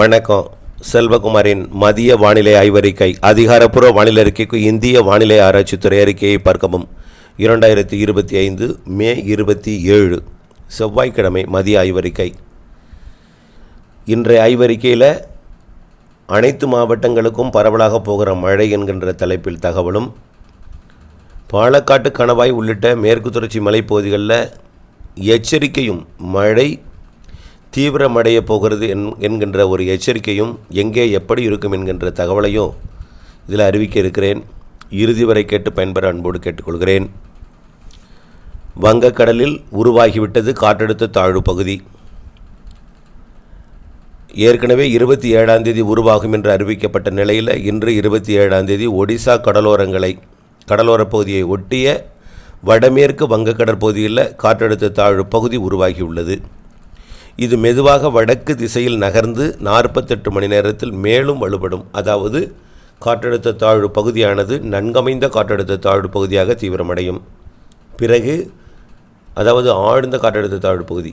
வணக்கம். செல்வகுமாரின் மதிய வானிலை ஆய்வறிக்கை அதிகாரப்பூர்வ வானிலை அறிக்கைக்கு இந்திய வானிலை ஆராய்ச்சித்துறை அறிக்கையை பார்க்கவும். இரண்டாயிரத்தி இருபத்தி ஐந்து மே இருபத்தி ஏழு செவ்வாய்க்கிழமை மதிய ஆய்வறிக்கை. இன்றைய ஆய்வறிக்கையில் அனைத்து மாவட்டங்களுக்கும் பரவலாக போகிற மழை என்கின்ற தலைப்பில் தகவலும் பாலக்காட்டு கணவாய் உள்ளிட்ட மேற்கு தொடர்ச்சி மலைப்பகுதிகளில் எச்சரிக்கையும் மழை தீவிரமடைய போகிறது என் என்கின்ற ஒரு எச்சரிக்கையும் எங்கே எப்படி இருக்கும் என்கின்ற தகவலையும் இதில் அறிவிக்க இருக்கிறேன். இறுதி வரை கேட்டு பயன்பெற அன்போடு கேட்டுக்கொள்கிறேன். வங்கக்கடலில் உருவாகிவிட்டது காற்றழுத்த தாழ்வு பகுதி. ஏற்கனவே இருபத்தி ஏழாம் தேதி உருவாகும் என்று அறிவிக்கப்பட்ட நிலையில் இன்று இருபத்தி ஏழாம் தேதி ஒடிசா கடலோரங்களை கடலோரப் பகுதியை ஒட்டிய வடமேற்கு வங்கக்கடற்பகுதியில் காற்றழுத்த தாழ்வு பகுதி உருவாகியுள்ளது. இது மெதுவாக வடக்கு திசையில் நகர்ந்து நாற்பத்தெட்டு மணி நேரத்தில் மேலும் வலுப்படும். அதாவது காற்றழுத்த தாழ்வு பகுதியானது நன்கமைந்த காற்றழுத்த தாழ்வு பகுதியாக தீவிரமடையும். பிறகு அதாவது ஆழ்ந்த காற்றழுத்த தாழ்வு பகுதி.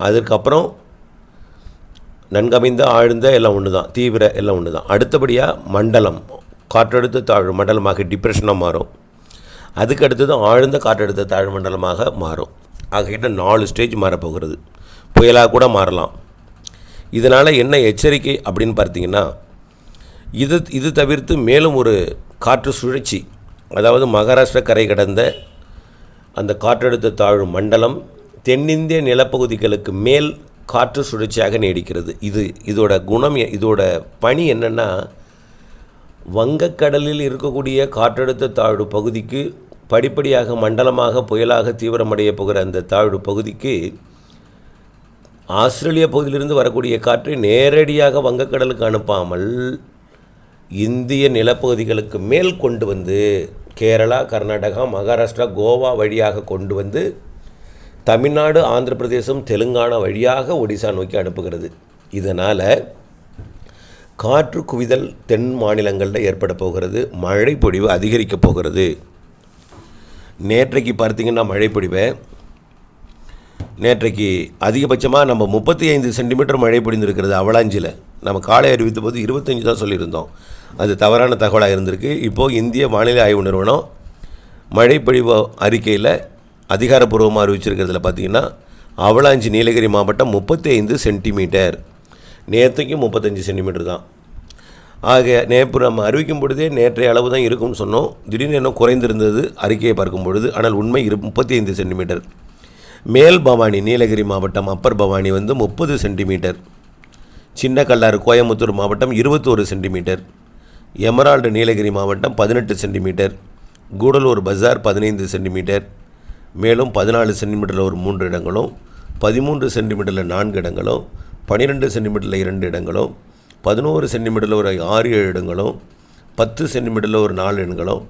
அதற்கப்புறம் நன்கமைந்த ஆழ்ந்த எல்லாம் ஒன்று தான் தீவிர எல்லாம் ஒன்று தான் அடுத்தபடியாக மண்டலம். காற்றழுத்த தாழ்வு மண்டலமாக டிப்ரெஷனாக மாறும். அதுக்கடுத்தது ஆழ்ந்த காற்றழுத்த தாழ்வு மண்டலமாக மாறும். ஆகிட்ட நாலு ஸ்டேஜ் மாறப்போகிறது. புயலாக கூட மாறலாம். இதனால் என்ன எச்சரிக்கை அப்படின்னு பார்த்தீங்கன்னா இது இது தவிர்த்து மேலும் ஒரு காற்று சுழற்சி அதாவது மகாராஷ்டிரா கரை கடந்த அந்த காற்றழுத்த தாழ்வு மண்டலம் தென்னிந்திய நிலப்பகுதிகளுக்கு மேல் காற்று சுழற்சியாக நீடிக்கிறது. இது இதோட குணம் இதோட பணி என்னென்னா வங்கக்கடலில் இருக்கக்கூடிய காற்றழுத்த தாழ்வு பகுதிக்கு படிப்படியாக மண்டலமாக புயலாக தீவிரமடைய போகிற அந்த தாழ்வு பகுதிக்கு ஆஸ்திரேலிய பகுதியிலிருந்து வரக்கூடிய காற்றை நேரடியாக வங்கக்கடலுக்கு அனுப்பாமல் இந்திய நிலப்பகுதிகளுக்கு மேல் கொண்டு வந்து கேரளா கர்நாடகா மகாராஷ்டிரா கோவா வழியாக கொண்டு வந்து தமிழ்நாடு ஆந்திர பிரதேசம் தெலுங்கானா வழியாக ஒடிசா நோக்கி அனுப்புகிறது. இதனால் காற்று குவிதல் தென் மாநிலங்களில் ஏற்பட போகிறது மழை பொழிவு அதிகரிக்கப் போகிறது. நேற்றைக்கு பார்த்தீங்கன்னா மழை பொழிவை நேற்றைக்கு அதிகபட்சமாக நம்ம முப்பத்தி ஐந்து சென்டிமீட்டர் மழை பொழிந்திருக்கிறது அவலாஞ்சியில் நம்ம காலை அறிவித்த போது இருபத்தஞ்சி தான் சொல்லியிருந்தோம். அது தவறான தகவலாக இருந்திருக்கு. இப்போது இந்திய வானிலை ஆய்வு நிறுவனம் மழைப்பொழிவு அறிக்கையில் அதிகாரப்பூர்வமாக அறிவிச்சிருக்கிறதுல பார்த்தீங்கன்னா அவலாஞ்சி நீலகிரி மாவட்டம் முப்பத்தி ஐந்து சென்டிமீட்டர். நேற்றுக்கும் முப்பத்தஞ்சு சென்டிமீட்டர் தான். ஆக நேற்று நம்ம அறிவிக்கும் பொழுதே நேற்றைய அளவு தான் இருக்கும்னு சொன்னோம். திடீர்னு இன்னும் குறைந்திருந்தது அறிக்கையை பார்க்கும் பொழுது ஆனால் உண்மை இரு முப்பத்தி ஐந்து சென்டிமீட்டர். மேல் பவானி நீலகிரி மாவட்டம் அப்பர் பவானி வந்து முப்பது சென்டிமீட்டர். சின்ன கல்லாறு கோயம்புத்தூர் மாவட்டம் இருபத்தோரு சென்டிமீட்டர். எமரால்டு நீலகிரி மாவட்டம் பதினெட்டு சென்டிமீட்டர். கூடலூர் பஜார் பதினைந்து சென்டிமீட்டர். மேலும் பதினாலு சென்டிமீட்டரில் ஒரு மூன்று இடங்களும் பதிமூன்று சென்டிமீட்டரில் நான்கு இடங்களும் பன்னிரெண்டு சென்டிமீட்டரில் இரண்டு இடங்களும் பதினோரு சென்டிமீட்டரில் ஒரு ஆறு ஏழு இடங்களும் பத்து சென்டிமீட்டரில் ஒரு நாலு இடங்களும்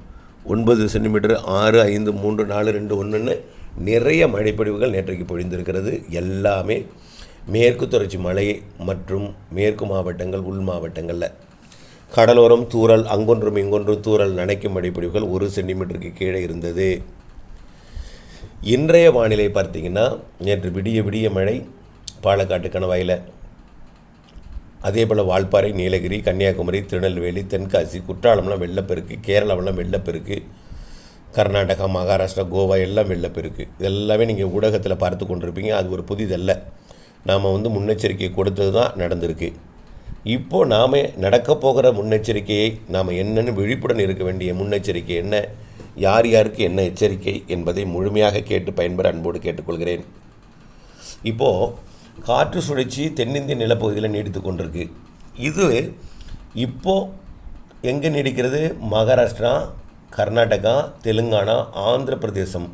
ஒன்பது சென்டிமீட்டர் ஆறு ஐந்து மூன்று நாலு ரெண்டு ஒன்றுன்னு நிறைய மழைப்பொழிவுகள் நேற்றைக்கு பொழிந்திருக்கிறது. எல்லாமே மேற்கு தொடர்ச்சி மலை மற்றும் மேற்கு மாவட்டங்கள் உள் மாவட்டங்களில். கடலோரம் தூரல் அங்கொன்றும் இங்கொன்றும் தூரல் நனைக்கும் மழைப்பொழிவுகள் ஒரு சென்டிமீட்டருக்கு கீழே இருந்தது. இன்றைய வானிலை பார்த்திங்கன்னா நேற்று விடிய விடிய மழை பாலக்காட்டு கணவாயில். அதே போல் வால்பாறை நீலகிரி கன்னியாகுமரி திருநெல்வேலி தென்காசி குற்றாலம்லாம் வெள்ளப்பெருக்கு கேரளாவெல்லாம் வெள்ளப்பெருக்கு. கர்நாடகா மகாராஷ்டிரா கோவா எல்லாம் வெள்ளப்பெருக்கு இதெல்லாமே நீங்கள் ஊடகத்தில் பார்த்து கொண்டிருப்பீங்க. அது ஒரு புதிதல்ல. நாம் வந்து முன்னெச்சரிக்கை கொடுத்தது தான் நடந்திருக்கு. இப்போது நாம் நடக்கப்போகிற முன்னெச்சரிக்கையை நாம் என்னென்னு விழிப்புடன் இருக்க வேண்டிய முன்னெச்சரிக்கை என்ன? யார் யாருக்கு என்ன எச்சரிக்கை என்பதை முழுமையாக கேட்டு பயன்பெற அன்போடு கேட்டுக்கொள்கிறேன். இப்போது காற்று சுழற்சி தென்னிந்திய நிலப்பகுதியில் நீடித்து கொண்டிருக்கு. இது இப்போது எங்கே நீடிக்கிறது? மகாராஷ்டிரா கர்நாடகா தெலுங்கானா ஆந்திர பிரதேசம்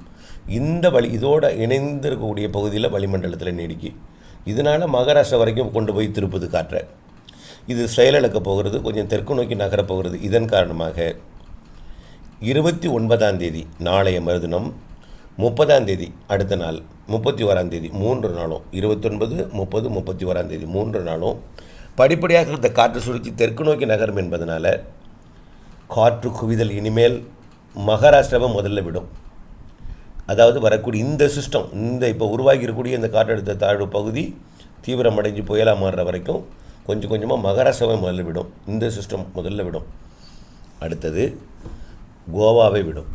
இந்த வழி இதோடு இணைந்திருக்கக்கூடிய பகுதியில் வளிமண்டலத்தில் நீடிக்கு. இதனால் மகாராஷ்டிரா வரைக்கும் கொண்டு போய் திருப்புது காற்றை. இது செயலிழக்க போகிறது கொஞ்சம் தெற்கு நோக்கி நகரப் போகிறது. இதன் காரணமாக இருபத்தி ஒன்பதாம் தேதி நாளைய மறுதினம் முப்பதாம் தேதி அடுத்த நாள் முப்பத்தி ஓராம் தேதி மூன்று நாளும் இருபத்தொன்பது முப்பது முப்பத்தி ஓராம் தேதி மூன்று நாளும் படிப்படியாக இந்த காற்று சுழற்சி தெற்கு நோக்கி நகரும் என்பதனால காற்று குவிதல் இனிமேல் மகாராஷ்டிராவை முதல்ல விடும். அதாவது வரக்கூடிய இந்த சிஸ்டம் இந்த இப்போ உருவாகி இருக்கக்கூடிய இந்த காற்றழுத்த தாழ்வு பகுதி தீவிரமடைஞ்சு புயலாக மாறுற வரைக்கும் கொஞ்சம் கொஞ்சமாக மகாராஷ்டிராவை முதல்ல விடும். இந்த சிஸ்டம் முதல்ல விடும். அடுத்தது கோவாவை விடும்.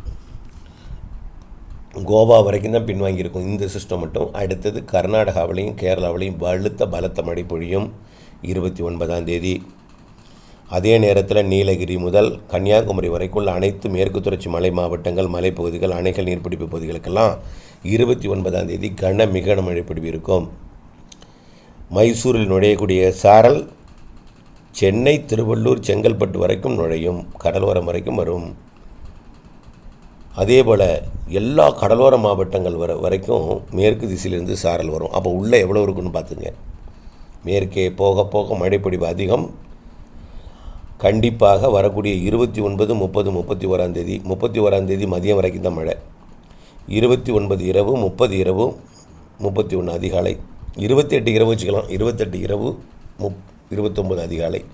கோவா வரைக்கும் தான் பின்வாங்கியிருக்கும் இந்த சிஸ்டம் மட்டும். அடுத்தது கர்நாடகாவிலையும் கேரளாவிலையும் வலுத்த பலத்த மழை பொழியும். இருபத்தி ஒன்பதாம் தேதி அதே நேரத்தில் நீலகிரி முதல் கன்னியாகுமரி வரைக்குள்ள அனைத்து மேற்கு தொடர்ச்சி மலை மாவட்டங்கள் மலைப்பகுதிகள் அணைகள் நீர்பிடிப்பு பகுதிகளுக்கெல்லாம் இருபத்தி ஒன்பதாம் தேதி கன மிக மழை பொழிவு இருக்கும். மைசூரில் நுழையக்கூடிய சாரல் சென்னை திருவள்ளூர் செங்கல்பட்டு வரைக்கும் நுழையும் கடலோரம் வரைக்கும் வரும். அதே போல் எல்லா கடலோர மாவட்டங்கள் வர வரைக்கும் மேற்கு திசையிலிருந்து சாரல் வரும். அப்போ உள்ளே எவ்வளோ இருக்குன்னு பார்த்துங்க. மேற்கே போக போக மழைப்பொழிவு அதிகம். கண்டிப்பாக வரக்கூடிய இருபத்தி ஒன்பது முப்பது முப்பத்தி ஓராம் தேதி முப்பத்தி ஓராம் தேதி மதியம் வரைக்கும் தான் மழை. இருபத்தி ஒன்பது இரவு முப்பது இரவு முப்பத்தி ஒன்று அதிகாலை. இருபத்தெட்டு இரவு வச்சுக்கலாம். இருபத்தெட்டு இரவு முப் இருபத்தொம்பது அதிகாலை.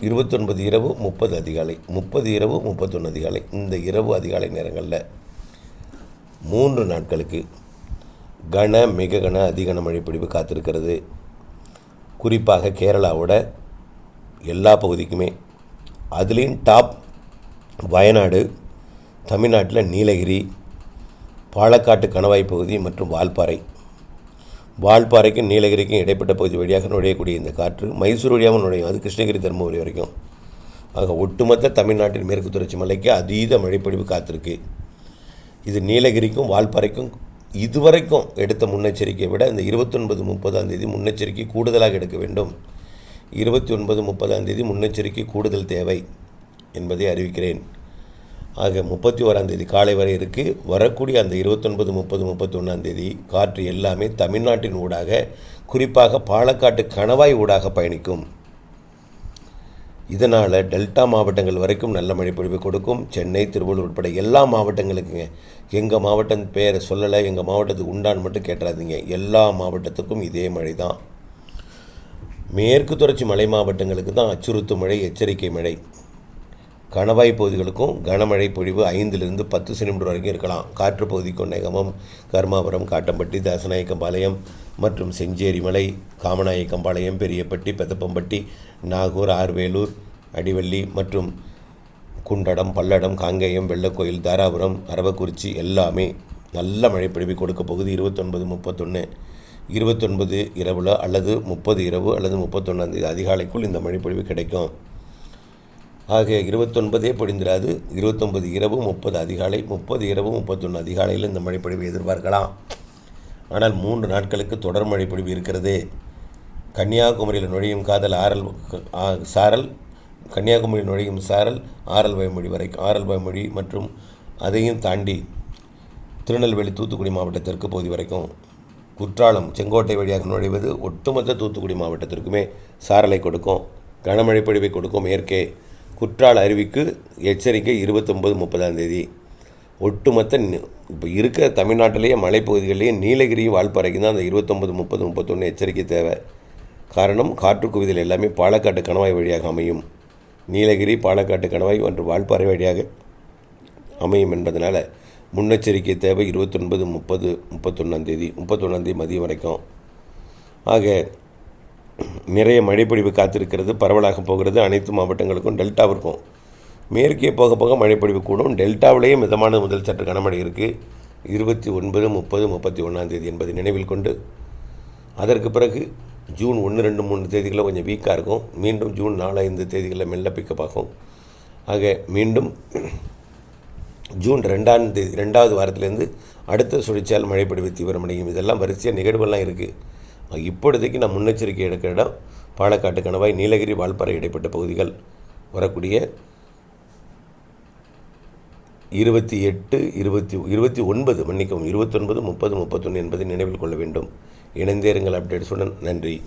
இருபத்தொன்பது இரவு முப்பது அதிகாலை. முப்பது இரவு முப்பத்தொன்று அதிகாலை. இந்த இரவு அதிகாலை நேரங்களில் மூன்று நாட்களுக்கு கன மிக கன அதிகன மழை பொழிவு காத்திருக்கிறது. குறிப்பாக கேரளாவோட எல்லா பகுதிக்குமே. அதுலேயும் டாப் வயநாடு தமிழ்நாட்டில் நீலகிரி பாலக்காட்டு கணவாய் பகுதி மற்றும் வால்பாறை. வால்பாறைக்கும் நீலகிரிக்கும் இடைப்பட்ட பகுதி வழியாக நுழையக்கூடிய இந்த காற்று மைசூர் வழியாக நுழையும். அது கிருஷ்ணகிரி தருமபுரி வரைக்கும். ஆக ஒட்டுமொத்த தமிழ்நாட்டின் மேற்கு தொடர்ச்சி மலைக்கு அதீத மழைப்பொழிவு காத்திருக்கு. இது நீலகிரிக்கும் வால்பாறைக்கும் இதுவரைக்கும் எடுத்த முன்னெச்சரிக்கையை விட இந்த இருபத்தொன்பது முப்பதாம் தேதி முன்னெச்சரிக்கை கூடுதலாக எடுக்க வேண்டும். இருபத்தி ஒன்பது முப்பதாம் தேதி முன்னெச்சரிக்கை கூடுதல் தேவை என்பதை அறிவிக்கிறேன். ஆக முப்பத்தி ஓராம் தேதி காலை வரை இருக்குது வரக்கூடிய அந்த இருபத்தொன்பது முப்பது முப்பத்தொன்னாம் தேதி காற்று எல்லாமே தமிழ்நாட்டின் ஊடாக குறிப்பாக பாலக்காட்டு கணவாய் ஊடாக பயணிக்கும். இதனால் டெல்டா மாவட்டங்கள் வரைக்கும் நல்ல மழை பொழிவு கொடுக்கும். சென்னை திருவள்ளூர் உட்பட எல்லா மாவட்டங்களுக்குங்க. எங்கள் மாவட்டம் பேரை சொல்லலை எங்கள் மாவட்டத்துக்கு உண்டான்னு மட்டும் கேட்டுறாதீங்க. எல்லா மாவட்டத்துக்கும் இதே மழை தான் மேற்கு தொடர்ச்சி மலை மாவட்டங்களுக்கு தான் அச்சுறுத்து மழை எச்சரிக்கை மழை. கணவாய் பகுதிகளுக்கும் கனமழை பொழிவு ஐந்திலிருந்து பத்து சென்டிமீட்டர் வரைக்கும் இருக்கலாம். காற்று பகுதி கொண்டகமம் கர்மாபுரம் காட்டம்பட்டி தாசநாயக்கம்பாளையம் மற்றும் செஞ்சேரி மலை காமநாயக்கம்பாளையம் பெரியப்பட்டி பெதப்பம்பட்டி நாகூர் ஆர்வேலூர் அடிவள்ளி மற்றும் குண்டடம் பல்லடம் காங்கேயம் வெள்ளக்கோயில் தாராபுரம் அரவக்குறிச்சி எல்லாமே நல்ல மழை பொழிவு கொடுக்க போகுது. இருபத்தொன்பது முப்பத்தொன்று இருபத்தொன்பது இரவில் அல்லது முப்பது இரவு அல்லது முப்பத்தொன்னாந்தேதி அதிகாலைக்குள் இந்த மழைப்பொழிவு கிடைக்கும். ஆக இருபத்தொன்பதே பொழிந்திராது. இருபத்தொன்பது இரவு முப்பது அதிகாலை முப்பது இரவு முப்பத்தொன்று அதிகாலையில் இந்த மழைப்பொழிவு எதிர்பார்க்கலாம். ஆனால் மூன்று நாட்களுக்கு தொடர் மழைப்பொழிவு இருக்கிறது. கன்னியாகுமரியில் நுழையும் காதல் ஆரல் சாரல் கன்னியாகுமரியில் நுழையும் சாரல் ஆரல் வயமொழி வரைக்கும் ஆரல் வயமொழி மற்றும் அதையும் தாண்டி திருநெல்வேலி தூத்துக்குடி மாவட்டத்திற்கு பகுதி வரைக்கும். குற்றாலம் செங்கோட்டை வழியாக நுழைவது ஒட்டுமொத்த தூத்துக்குடி மாவட்டத்திற்குமே சாரலை கொடுக்கும். கனமழை பொழிவை கொடுக்கும் மேற்கே குற்றால அருவிக்கு எச்சரிக்கை இருபத்தொம்பது முப்பதாம் தேதி. ஒட்டுமொத்த இப்போ இருக்கிற தமிழ்நாட்டிலேயே மலைப்பகுதிகளிலேயே நீலகிரி வால்பாறைக்கு தான் அந்த இருபத்தொம்பது முப்பது முப்பத்தொன்று எச்சரிக்கை தேவை. காரணம் காற்று குவிதல் எல்லாமே பாலக்காட்டு கணவாய் வழியாக அமையும். நீலகிரி பாலக்காட்டு கணவாய் மற்றும் வால்பாறை வழியாக அமையும் என்பதனால் முன்னெச்சரிக்கை தேவை. இருபத்தொன்பது முப்பது முப்பத்தொன்னாந்தேதி முப்பத்தொன்னாந்தேதி மதியம் வரைக்கும். ஆக நிறைய மழைப்பொழிவு காத்திருக்கிறது. பரவலாக போகிறது. அனைத்து மாவட்டங்களுக்கும் டெல்டாவிற்கும். மேற்கே போக போக மழைப்பொழிவு கூடும். டெல்டாவிலேயே மிதமான முதல் சற்று கனமழை இருக்குது இருபத்தி ஒன்பது முப்பது முப்பத்தி ஒன்றாந்தேதி என்பதை நினைவில் கொண்டு அதற்கு பிறகு ஜூன் ஒன்று ரெண்டு மூணு தேதிகளில் கொஞ்சம் வீக்காக இருக்கும். மீண்டும் ஜூன் நாலு ஐந்து தேதிகளில் மெல்ல பிக்கப் ஆகும். ஆக மீண்டும் ஜூன் ரெண்டாம் தேதி ரெண்டாவது வாரத்திலேருந்து அடுத்த சுழற்சியால் மழைப்பொழிவு தீவிரமடையும். இதெல்லாம் வரிசையாக நிகழ்வுகள்லாம் இருக்குது இப்பொழுதைக்கு நான் முன்னெச்சரிக்கை எடுக்கிற இடம் பாலக்காட்டு கணவாய் நீலகிரி வால்பாறை இடைப்பட்ட பகுதிகள். வரக்கூடிய இருபத்தி எட்டு இருபத்தி இருபத்தி ஒன்பது மன்னிக்கவும் இருபத்தொன்பது முப்பது முப்பத்தொன்று என்பதை நினைவில் கொள்ள வேண்டும். இணைந்தேருங்கள் அப்டேட்ஸுடன். நன்றி.